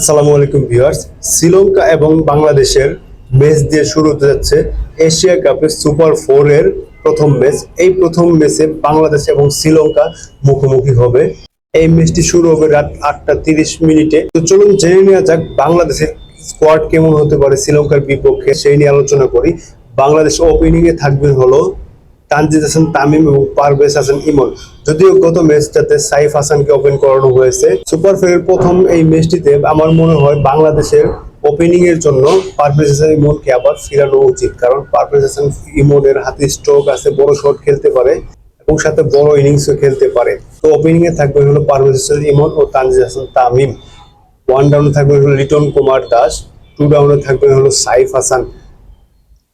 আসসালামু আলাইকুম ভিউয়ার্স। শ্রীলঙ্কা এবং বাংলাদেশের ম্যাচ দিয়ে শুরু হতে যাচ্ছে এশিয়া কাপের সুপার ফোর এর প্রথম ম্যাচ এই প্রথম ম্যাচে বাংলাদেশ এবং শ্রীলঙ্কা মুখোমুখি হবে। এই ম্যাচটি শুরু হবে রাত আটটা তিরিশ মিনিটে। তো চলুন জেনে নেওয়া যাক বাংলাদেশের স্কোয়াড কেমন হতে পারে শ্রীলঙ্কার বিপক্ষে। সেই নিয়ে আলোচনা করি। বাংলাদেশ ওপেনিং এ থাকবে হলো তানজিদ হাসান, তামিম এবং পারভেজ হাসান ইমন। যদিও গত ম্যাচটাতে সাইফ হাসানকে ওপেন করানো হয়েছে, সুপার ফেয়ারের প্রথম এই ম্যাচটিতে আমার মনে হয় বাংলাদেশের ওপেনিং এর জন্য পারভেজ হাসান ইমনকে আবার ফিরানো উচিত, কারণ পারভেজ হাসান ইমনের হাতে স্ট্রোক আছে, বড় শট খেলতে পারে এবং সাথে বড় ইনিংসও খেলতে পারে। তো ওপেনিং এ থাকবে হলো পারভেজ হাসান ইমন ও তানজিদ হাসান তামিম। ওয়ান ডাউনে থাকবে হলো লিটন কুমার দাস টু ডাউনে থাকবে হলো সাইফ হাসান।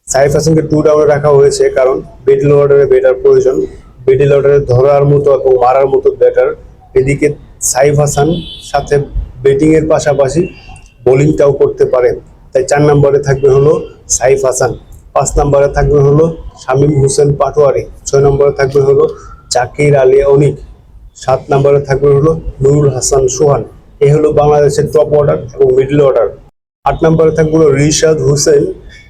সাইফ হাসানকে টু ডাউনে রাখা হয়েছে কারণ মিডল অর্ডারে ব্যাটার প্রয়োজন। মিডল অর্ডারে ধরার মতো এবং মারার মতো ব্যাটার এদিকে সাইফ হাসান সাথে ব্যাটিং এর পাশাপাশি বোলিংটাও করতে পারে। তাই চার নম্বরে থাকবে হলো সাইফ হাসান, পাঁচ নম্বরে থাকবে হলো শামীম হোসেন পাটোয়ারি, ছয় নম্বরে থাকবে হলো জাকির আলী অনিক, সাত নম্বরে থাকবে হলো নুরুল হাসান সোহান। এই হলো বাংলাদেশের টপ অর্ডার এবং মিডল অর্ডার আট নম্বরে থাকবে হলো রিশাদ হুসেন,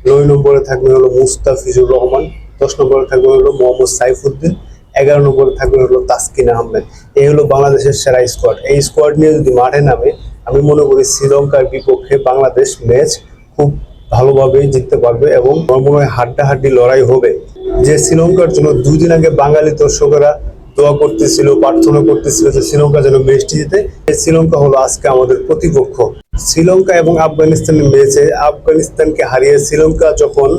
নয় নম্বরে থাকবে হলো মুস্তাফিজুর রহমান, দশ নম্বরে থাকবে হলো মোহাম্মদ সাইফুদ্দিন এগারো নম্বরে থাকবে হলো তাসকিন আহমেদ। এই হলো বাংলাদেশের সেরা স্কোয়াড এই স্কোয়াড নিয়ে যদি মাঠে নামে, আমি মনে করি শ্রীলঙ্কার বিপক্ষে বাংলাদেশ ম্যাচ খুব ভালোভাবেই জিততে পারবে এবং মনে হয় হাড্ডাহাড্ডি লড়াই হবে। যে শ্রীলঙ্কার জন্য দুদিন আগে বাঙালি দর্শকেরা দোয়া করতেছিল, প্রার্থনা করতেছিল যে শ্রীলঙ্কা যেন ম্যাচটি জিতে। শ্রীলঙ্কা হলো আজকে আমাদের প্রতিপক্ষ। শ্রীলঙ্কা এবং আফগানিস্তানের ম্যাচে আফগানিস্তানকে হারিয়ে শ্রীলঙ্কা যখন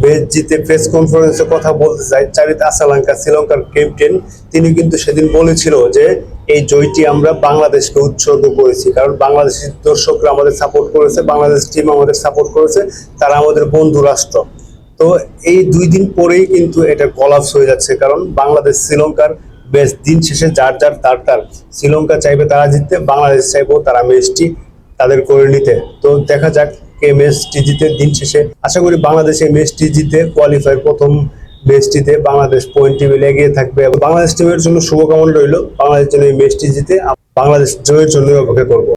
ম্যাচ জিতে প্রেস কনফারেন্সে কথা বলতে চায় চারিত আসালাঙ্কা শ্রীলঙ্কার ক্যাপ্টেন তিনি কিন্তু সেদিন বলেছিল যে, এই জয়টি আমরা বাংলাদেশকে উৎসর্গ করেছি। কারণ বাংলাদেশের দর্শকরা আমাদের সাপোর্ট করেছে, বাংলাদেশ টিম আমাদের সাপোর্ট করেছে, তারা আমাদের বন্ধু রাষ্ট্র। তো এই দুই দিন পরেই কিন্তু এটা কলাপস হয়ে যাচ্ছে, কারণ বাংলাদেশ শ্রীলঙ্কার বেশ দিন শেষে যার যার তার তার। শ্রীলঙ্কা চাইবে তারা জিততে, বাংলাদেশ চাইব তারা ম্যাচটি তাদের করে নিতে। তো দেখা যাক কে ম্যাচটি জিতে দিন শেষে, আশা করি বাংলাদেশ এই ম্যাচটি জিতে কোয়ালিফাই প্রথম ম্যাচটিতে বাংলাদেশ পয়েন্ট টেবিলে এগিয়ে থাকবে এবং বাংলাদেশ টিমের জন্য শুভকামনা রইল। বাংলাদেশ জন্য এই ম্যাচটি জিতে বাংলাদেশ জয়ের জন্য অপেক্ষা করব।